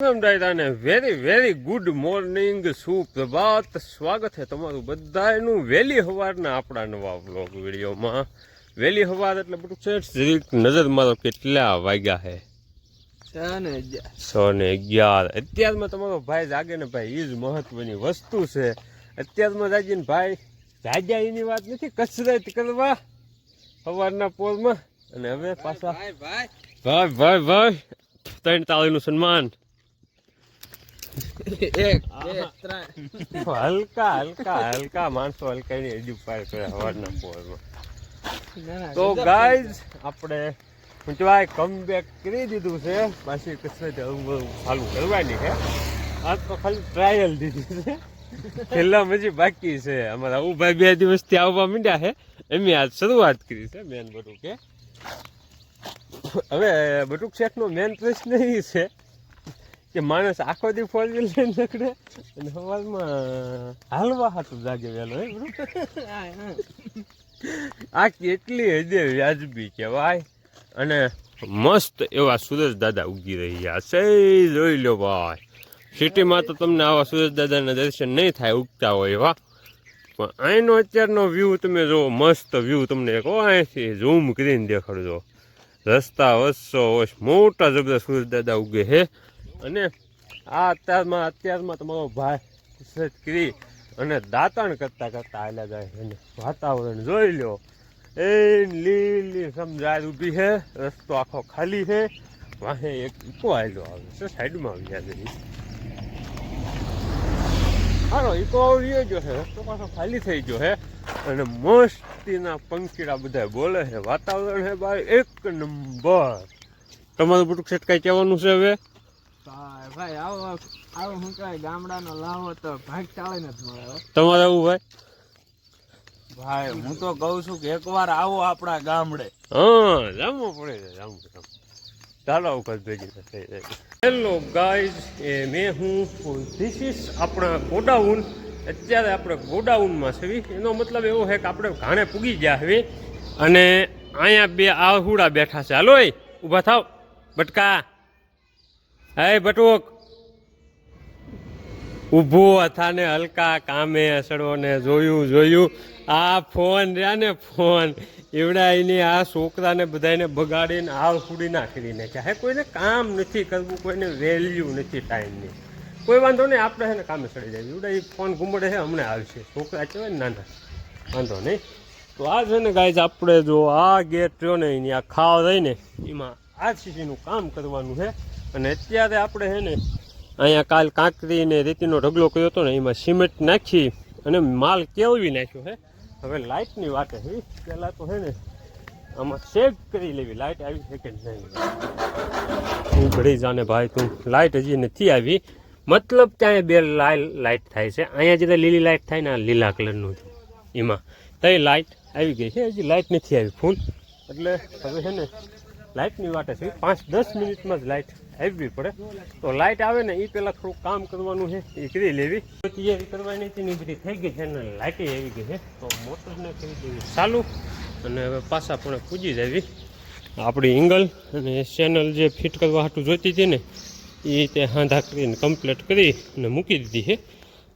Very very good morning સુપ્રભાત. સ્વાગત છે તમારું બધાનું વહેલી સવારના આપણા નવા બ્લોગ વિડીયોમાં. વહેલી સવાર એટલે બધું છે જરીક નજર મારો કેટલા વાગ્યા છે છ ને અગિયાર. અત્યારમાં તમારો ભાઈ જાગે ને ભાઈ એ જ મહત્વની વસ્તુ છે. અત્યારમાં જાગીને ભાઈ જાગ્યા એની વાત નથી કસરત કરવા સવારના પોરમાં. અને હવે પાછા ભાઈ ભાઈ ભાઈ. ત્રણ તાળીનું સન્માન. હલકા હલકા હલકા માણસો હલકા ની હજુ પાર કરે પોરમાં. તો ગાઈઝ આપણે ઊંચવાય કમબેક કરી દીધું છે. પાછી કસરત ચાલુ કરવાની છે. આજ તો ખાલી ટ્રાયલ દીધી છે. છેલ્લા હજી બાકી છે. અમારા ઊભા બે દિવસથી આવવા માંડ્યા છે. એમની આજ શરૂઆત કરી છે મેન બટુકે. હવે બટુક શેઠનો મેન પ્રશ્ન એ છે કે માણસ આખો દી ફોર વ્હીલ લઈને નીકળે અને સવારમાં હાલવા હાથું જાગે વહેલો, હે આ કેટલી હદે વ્યાજબી કહેવાય. અને મસ્ત એવા સુરેશ દાદા ઉગી રહ્યા છે જોઈ લો ભાઈ. સિટીમાં તો તમને આવા સુરેશ દાદાના દર્શન નહીં થાય, ઉગતા હોય એવા. પણ અહીંનો અત્યારનો વ્યૂ તમે જો મસ્ત વ્યૂ તમને કહો અહીંથી ઝૂમ કરીને દેખાડજો. રસ્તા વસ્સો વસ મોટા જબરદસ્ત સુરેશ દાદા ઉગે છે. અને આ અત્યારમાં અત્યારમાં તમારો ભાઈ કરી અને દાંતણ કરતાં કરતાં આવેલા જાય અને વાતાવરણ જોઈ લો. એ લીલી સમજાય ઊભી છે. રસ્તો આખો ખાલી છે. વાહે એક ઇકો આવેલો આવે છે. સાઈડમાં આવી જાય હાલો ઇકો આવી ગયો છે. રસ્તો પાછો ખાલી થઈ ગયો છે. અને મસ્તીના પંખીડા બધા બોલે છે. વાતાવરણ છે ભાઈ એક નંબર. તમારું બધું સેટ કઈ કહેવાનું છે હવે? ભાઈ આવો આવો હું કહેવાય ગામડાનો લાવો તો ભાગ ચાલે ને મળે તમારે આવું ભાઈ ભાઈ હું તો કહું છું કે એકવાર આવો આપણા ગામડે. હા જમવું પડે છે જામવું ચાલો વખત ભેગી થઈ જાય. હેલો ગાઈઝ એ મેં હું ધીસ ઇઝ આપણા ગોડાઉન. અત્યારે આપણે ગોડાઉનમાં છે એનો મતલબ એવો છે કે આપણે ઘાણે પૂગી ગયા હવે અને અહીંયા બે આહુડા બેઠા છે. હાલો એ ઊભા થાવ બટકા. હે બટુક, ઊભો અથાને હલકા કામે અસડોને જોયું જોયું. આ ફોન રહ્યા ને ફોન. એવડા એની આ છોકરાને બધાને બગાડીને આ ફૂડી નાખી નાખ્યા હે, કોઈને કામ નથી કરવું, કોઈને વેલ્યુ નથી ટાઈમની કોઈ વાંધો નહીં, આપણે છે ને કામે ચડી જાય એવડા એ ફોન ઘૂમડે છે હમણાં આવશે. છોકરા કહેવાય ને, નાના. વાંધો નહીં. તો આ છે ને ગાઈઝ આપણે જો આ ગેટ રહ્યો ને, એની આ ખાવ રહીને એમાં આ સીસીનું કામ કરવાનું છે અને અત્યારે આપણે છે ને અહીંયા કાલ કાંકરી ને રેતીનો ઢગલો કર્યો હતો ને એમાં સિમેન્ટ નાખી અને માલ કેળવી નાખ્યો હે. હવે લાઇટની વાત હે. પહેલાં તો છે ને આમાં ચેક કરી લેવી લાઇટ આવી છે કે નહીં? હું ઘડી જાને ભાઈ તું લાઇટ હજી નથી આવી. મતલબ ત્યાં બે લાલ લાઇટ થાય છે. અહીંયા જે લીલી લાઇટ થાય ને લીલા કલરનું એમાં ત્યાં લાઇટ આવી ગઈ છે. હજી લાઇટ નથી આવી ફૂલ. એટલે હવે છે ને લાઇટની વાટે છે પાંચ દસ મિનિટમાં જ લાઇટ આવવી પડે. તો લાઇટ આવે ને એ પહેલાં થોડુંક કામ કરવાનું છે. એ કરી લેવી. તૈયારી કરવાની હતી ને બધી થઈ ગઈ છે અને લાઇટે આવી ગઈ છે. તો મોટરને કરી દેવી ચાલુ. અને હવે પાછા પણ પૂજી દેવી આપણી ઇંગલ અને ચેનલ જે ફિટ કરવા હાટું જોઈતી હતી ને એ તે હાંધા કરીને કમ્પ્લીટ કરી અને મૂકી દીધી છે.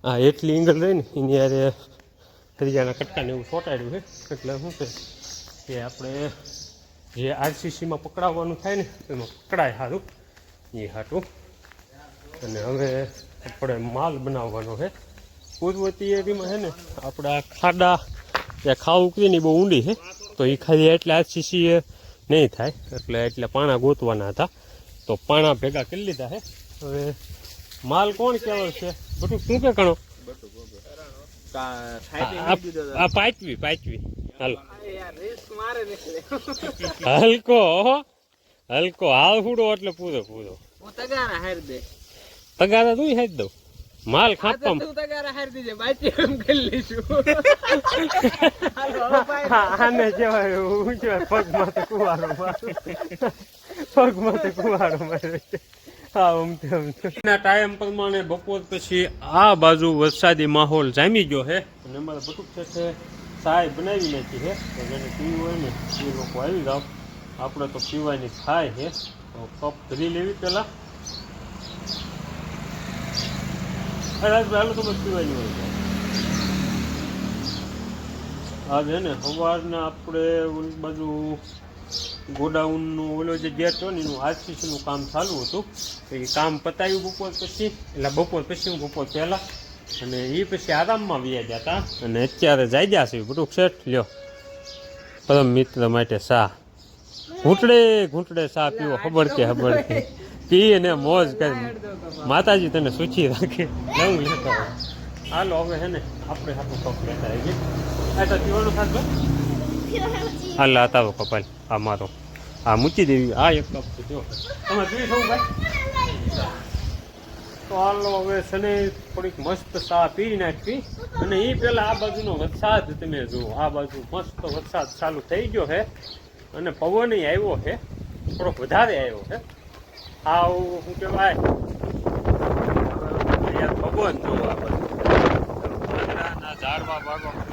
આ એટલી ઇંગલ રહી ને એની યારે હરિયાના કટકાને એવું ચોંટાડ્યું છે. એટલે શું છે, કે આપણે જે આરસીસીમાં પકડાવવાનું થાય ને, એમાં પકડાય સારું એ હાટું. અને હવે આપણે માલ બનાવવાનો છે પૂર્વતી એરીમાં છે ને આપણા ખાડા ત્યાં ખાવ ઉકળી ને બહુ ઊંડી છે તો એ ખાલી એટલે આરસીસી એ નહીં થાય. એટલે એટલે પાણા ગોતવાના હતા. તો પાણા ભેગા કરી લીધા છે હવે માલ કોણ કેવો છે? બધું શું કે કણો આ. આ પાંચવી પાંચવી હાલો. હલકો. હલકો હાલ ફૂડો એટલે પૂરો પૂરો. તગારા હારી દે. તગારા તું હેજ દઉં. માલ ખાપમ તું તગારા હારી દેજે, બાકી એમ કરી લઈશું. આને કહેવાય હું કહેવાય પગમાં તો કુવારો પગમાં તો કુવારો મારે. હા ના ટાઈમ પ્રમાણે બપોર પછી આ બાજુ વરસાદી માહોલ જામી ગયો હે. અને અમારે બટુક છે સાહેબ બનાવી નાખી હે. જેને પીવું હોય ને એ લોકો આવી જાવ આપણે તો પીવાની થાય છે તો કપ ધરી લેવી પહેલાં. હાલો તો બસ પીવાની હોય. આ છે ને સવારના આપણે બાજુ ગોડાઉનનું ઓલો જે ગેટ હતો ને એનું આરસીસીનું કામ ચાલુ હતું. એ કામ પતાવ્યું બપોર પછી. એટલે બપોર પછી હું બપોર પહેલાં અને એ પછી આરામમાં વ્યા જતા. અને અત્યારે જાય છે બધું શેઠ લ્યો. પરમ મિત્ર માટે ચા ઘૂંટડે ઘૂંટડે સા પીવો ખબર કે ખબર કે પી અને મોજ કરી. માતાજી તને સૂચી રાખે. નવું લેતો હાલો હવે હે ને આપણે હાથું કપ લેતા આવીએ. આ તો પીવાનું થાક હાલ આ તારો કપાલ. આ મારો. આ મૂકી દેવી. આ એક કપ જો. તમે પી છો ભાઈ? તો હાલો હવે શને થોડીક મસ્ત ચા પી નાખી. અને એ પેલા આ બાજુનો વરસાદ તમે જુઓ. આ બાજુ મસ્ત વરસાદ ચાલુ થઈ ગયો છે. અને પવન આવ્યો છે. થોડોક વધારે આવ્યો છે. આવું શું કહેવાય? પવન જો આ ઝાડવા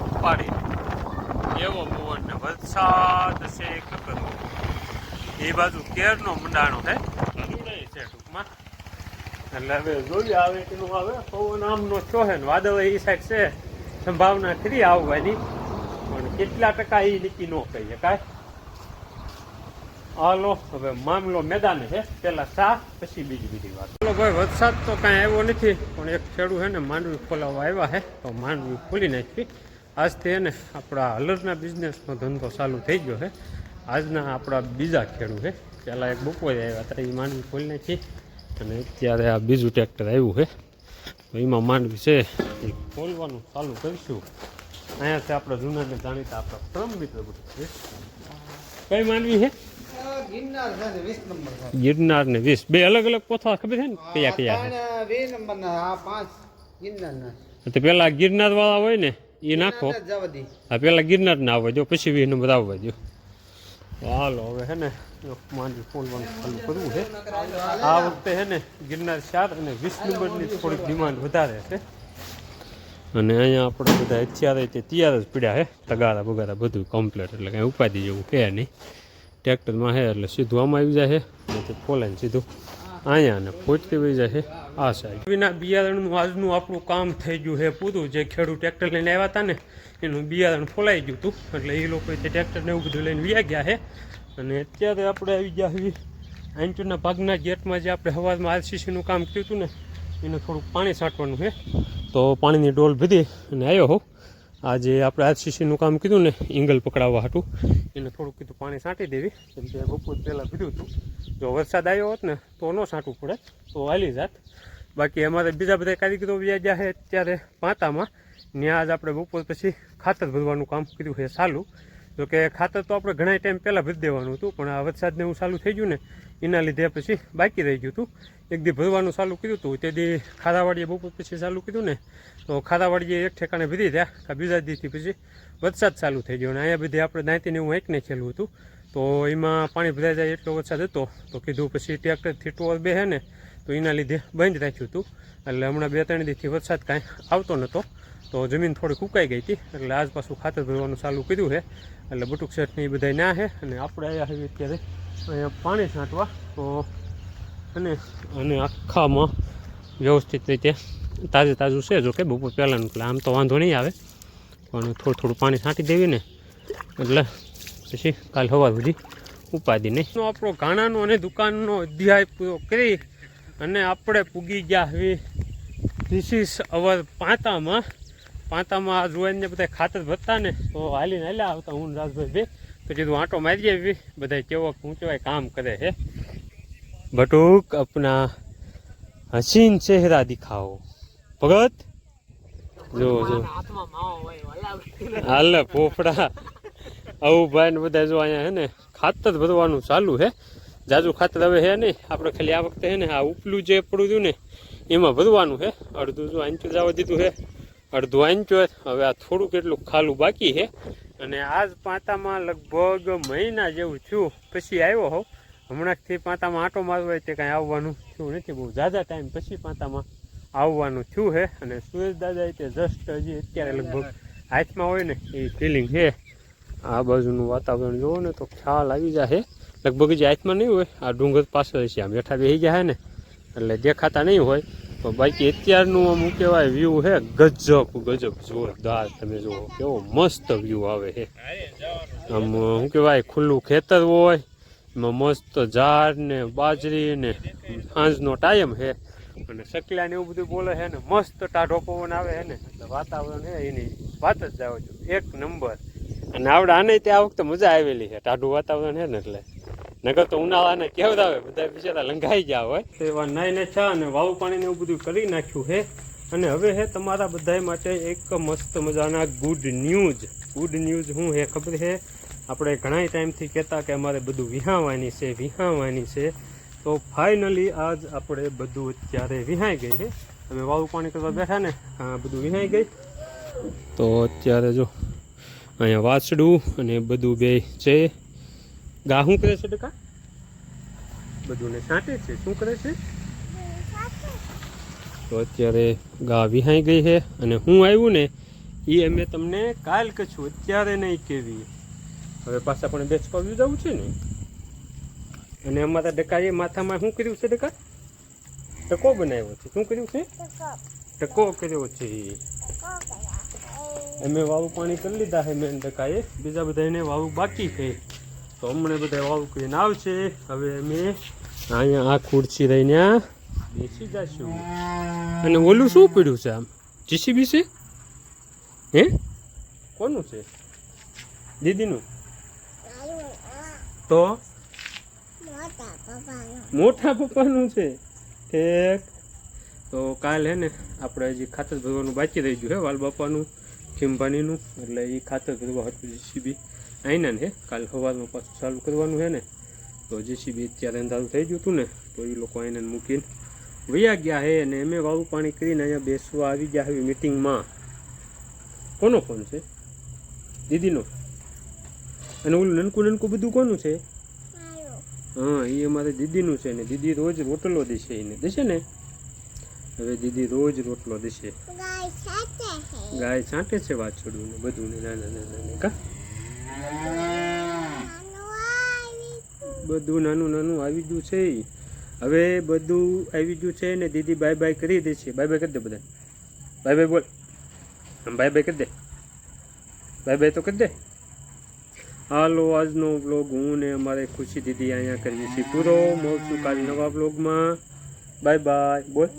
ઉપાડી એવો પવન ને વરસાદ છે એ બાજુ કેરનો મંડાણો છે. ટૂંકમાં. એટલે હવે જોઈએ આવે આવે પવન આમનો છો છે ને એ સાઈડ છે. સંભાવના ખરી આવવાની. પણ કેટલા ટકા એ નીકી ન કહી શકાય. હાલો, હવે મામલો મેદાન છે. પેલા સા પછી બીજી બીજી વાત. ચાલો ભાઈ, વરસાદ તો કાંઈ આવ્યો નથી, પણ એક ખેડૂત છે ને માંડવી ખોલાવવા આવ્યા છે, તો માંડવી ખોલી નાખી. આજથી એને આપણા હલરના બિઝનેસનો ધંધો ચાલુ થઈ ગયો છે. આજના આપણા બીજા ખેડૂત છે. પહેલાં એક બપોરે આવ્યા હતા એ માંડવી ખોલી નાખી. અને અત્યારે આ બીજું ટ્રેક્ટર આવ્યું છે. તો એમાં માંડવી છે, એ ખોલવાનું ચાલુ કરીશું. અહીંયાથી આપણે જૂનાને જાણીતા આપણા પરમ મિત્ર છે કઈ માંડવી છે? ગિરનાર ને વીસ બે અલગ અલગ કોથા ખબર છે ને કયા કયા બે પાંચ તો પેલા ગિરનાર વાળા હોય ને એ નાખો હા આ પેલા ગિરનાર ના આવવા જો પછી વીસ નંબર આવવા જો હાલો હવે હે ને માંડવી ખોલવાનું ચાલુ કરવું છે આ વખતે હે ને ગિરનાર ચાર અને વીસ નંબરની થોડીક ડિમાન્ડ વધારે છે. અને અહીંયા આપણે બધા અત્યારે તે તૈયાર જ પીડ્યા છે તગારા બગારા બધું કમ્પ્લીટ એટલે કાંઈ ઉપાધિ જેવું કે નહીં. ટ્રેક્ટરમાં છે એટલે સીધું આમાં આવી જાય છે અને તે ખોલાઈને સીધું અહીંયા અને પહોંચતી વહી જાય છે આ સાઈડ વિના બિયારણનું આજનું આપણું કામ થઈ ગયું છે પૂરું. જે ખેડૂત ટ્રેક્ટર લઈને આવ્યા હતા ને, એનું બિયારણ ફોલાઈ ગયું હતું એટલે એ લોકોએ તે ટ્રેક્ટરને એવું બધું લઈને વ્યા ગયા છે અને અત્યારે આપણે આવી ગયા છીએ આંચુના ભાગના ગેટમાં જે આપણે હવારમાં આરસીસીનું કામ કર્યું હતું ને, એને થોડુંક પાણી છાંટવાનું છે તો પાણીની ડોલ ભીધી અને આવ્યો હોઉં આજે આપણે આરસીસીનું કામ કીધું ને એંગલ પકડાવવા હતું. એને થોડુંક કીધું, પાણી છાંટી દેવી. કેમ કે બપોર પહેલાં ભીધું હતું, જો વરસાદ આવ્યો હોત ને, તો ન છાંટવું પડે, તો હાલી જાત. બાકી અમારે બીજા બધા કારીગરો વ્યા ગયા છે અત્યારે પાંતામાં. ત્યાં આજ આપણે બપોર પછી ખાતર ભરવાનું કામ કર્યું છે ચાલુ. જો કે ખાતર તો આપણે ઘણા ટાઈમ પહેલાં ભરી દેવાનું હતું, પણ આ વરસાદને એવું ચાલુ થઈ ગયું ને, એના લીધે પછી બાકી રહી ગયું હતું. એક દી ભરવાનું ચાલુ કર્યું હતું, તે દી ખારાવાડીએ બપોર પછી ચાલુ કીધું ને, તો ખારાવાડીએ એક ઠેકાણે ભરી રહ્યા બીજા દિવસથી પછી વરસાદ ચાલુ થઈ ગયો અને અહીંયા બધી આપણે દાંતીને એવું એકને ખેલું હતું. તો એમાં પાણી ભરાઈ જાય એટલો વરસાદ હતો, તો કીધું પછી ટ્રેક્ટરથી ટોર બે ને, તો એના લીધે બંધ રાખ્યું હતું. એટલે હમણાં બે ત્રણ દિવસથી વરસાદ કાંઈ આવતો નહોતો તો જમીન થોડી ફૂંકાઈ ગઈ હતી. એટલે આજ પાછું ખાતર ભરવાનું ચાલુ કર્યું છે. એટલે બટુક શેઠને એ બધા ના છે. અને આપણે આવ્યા છીએ અત્યારે અહીંયા પાણી છાંટવા. તો અને અને આખામાં વ્યવસ્થિત રીતે તાજે તાજું છે જો કે બપોર પહેલાંનું. એટલે આમ તો વાંધો નહીં આવે. પણ થોડું થોડું પાણી છાંટી દેવી ને એટલે પછી કાલ સવાર સુધી ઉપાધિ નહીં. આપણો ગાણાનો અને દુકાનનો અધ્યાય પૂરો કરી અને આપણે પૂગી ગયા હવે ધીસ ઇઝ અવર પાંતામાં. પાંતામાં આ જોઈને બધા ખાતર ભરતા ને તો હાલીને હાલ્યા આવતા હું રાજભાઈ બે. તો કીધું આંટો મારી આવી બધા કેવો હું કહેવાય કામ કરે છે બટુક અપના હસીન ચહેરા દિખાઓ ભગત? જો જો. હાલ પોપડા આવું ભાઈ ને બધા જો અહીંયા હે ને ખાતર ભરવાનું ચાલુ છે જાજુ ખાતર હવે હે નહીં. આપણે ખાલી આ વખતે હે ને આ ઉપલું જે પડ્યું હતું ને એમાં ભરવાનું હે. અડધું જો આંચું જવા દીધું છે અડધું આંચું હવે આ થોડુંક એટલું ખાલું બાકી છે. અને આજ પાંતામાં લગભગ મહિના જેવું થયું. પછી આવ્યો હોઉં. હમણાંથી પાંતામાં આંટો મારવો તે કાંઈ આવવાનું થયું નથી. બહુ ઝાઝા ટાઈમ પછી પાંતામાં આવવાનું થયું છે. અને સુરેશ દાદા તે જસ્ટ હજી અત્યારે લગભગ હાથમાં હોય ને એ ફિલિંગ છે. આ બાજુનું વાતાવરણ જોવો ને તો ખ્યાલ આવી જાય લગભગ જે હાથમાં નહીં હોય. આ ડુંગર પાછળ છે. આમ બેઠા બેસી ગયા છે ને. એટલે દેખાતા નહીં હોય. તો બાકી અત્યારનું આમ કહેવાય વ્યૂ હે, ગજબ ગજબ, જોરદાર. તમે જુઓ, કેવો મસ્ત વ્યૂ આવે છે આમ, શું કહેવાય, ખુલ્લું ખેતર હોય, એમાં મસ્ત ઝાડ ને બાજરી ને સાંજનો ટાઈમ છે અને સકલા ને એવું બધું બોલે છે ને, મસ્ત ટાઢો પવન આવે છે ને. એટલે વાતાવરણ છે એની વાત જ જાવ છું. એક નંબર. અને આવડે, આને ત્યાં વખતે મજા આવેલી છે ટાઢું વાતાવરણ છે ને એટલે. નગર તો ઉનાળાને કેવડા આવે બધા બિચારા લંઘાઈ ગયા હોય. તો એવા નાઈને છા અને વાવ પાણીને એવું બધું કરી નાખ્યું છે અને હવે હે તમારા બધા માટે એક મસ્ત મજાના ગુડ ન્યૂઝ ગુડ ન્યૂઝ હું હે ખબર હે? આપણે ઘણા ટાઈમથી કહેતા કે અમારે બધું વિહાવાની છે વિહાવાની છે. તો ફાઇનલી આજ આપણે બધું અત્યારે વિહાઈ ગઈ હે. અમે વાવ પાણી કરવા બેઠા ને? હા, બધું વિહાઈ ગઈ. તો અત્યારે જો અહીંયા વાછડું અને બધું બે છે. ગા શું કરે છે ડકા? બધું ને છાંટે છે. શું કરે છે? તો અત્યારે ગા વિહાઈ ગઈ છે અને હું આવ્યું ને એ અમે તમને કાલ કશું અત્યારે નહીં કેવી હવે પાછા પણ બેસપાવ્યું જવું છે ને. અને અમારા ડકાએ માથામાં શું કર્યું છે ડકા? ટકો બનાવ્યો છે. શું કર્યું છે? ટકો કર્યો છે. અમે વાવું પાણી કરી લીધા છે મેં ડકાએ. બીજા બધાને વાવું બાકી છે. તો હમણાં બધા વાવું કરીને આવશે હવે અમે અહીંયા આ ખુરશી રહીને બેસી જશું. અને ઓલું શું પડ્યું છે આમ? જીસીબી છે? હે? કોનું છે? દીદીનું? તો? મોટા પપ્પાનું છે. ઠેક. તો કાલ હે ને આપણે હજી ખાતર ભરવાનું બાકી રહી ગયું હે વાલ બાપાનું ખીમભાનીનું એટલે એ ખાતર ભરવા હતું જીસીબી આઈના ને હે કાલ સવારમાં પાછું ચાલુ કરવાનું છે ને. તો જેસીબી અત્યારે અંધારું થઈ ગયું હતું ને તો એ લોકો આઈને મૂકીને વયા ગયા હે અને અમે વાવું પાણી કરીને અહીંયા બેસવા આવી ગયા હવે મિટિંગમાં. કોનો ફોન છે? દીદીનો. અને ઓલું નનકું નનકું બધું કોનું છે? હા એ અમારે દીદીનું છે ને દીદી રોજ રોટલો દેશે એને. દેશે ને? હવે દીદી રોજ રોટલો દેશે. ગાય છાંટે છે. વાછડું ને બધું ને નાના નાના કા? બધું નાનું નાનું આવી ગયું છે હવે બધું આવી ગયું છે ને દીદી બાય બાય કરી દે છે. બાય બાય કરી દે બધા બાય બાય બોલ. બાય બાય કરી દે. બાય બાય તો કરી દે. હાલો, આજનો બ્લોગ હું ને અમારે ખુશી દીદી અહીંયા કરીએ છીએ. પૂરો મળશું કાલ નવા બ્લોગમાં બાય બાય બોલ.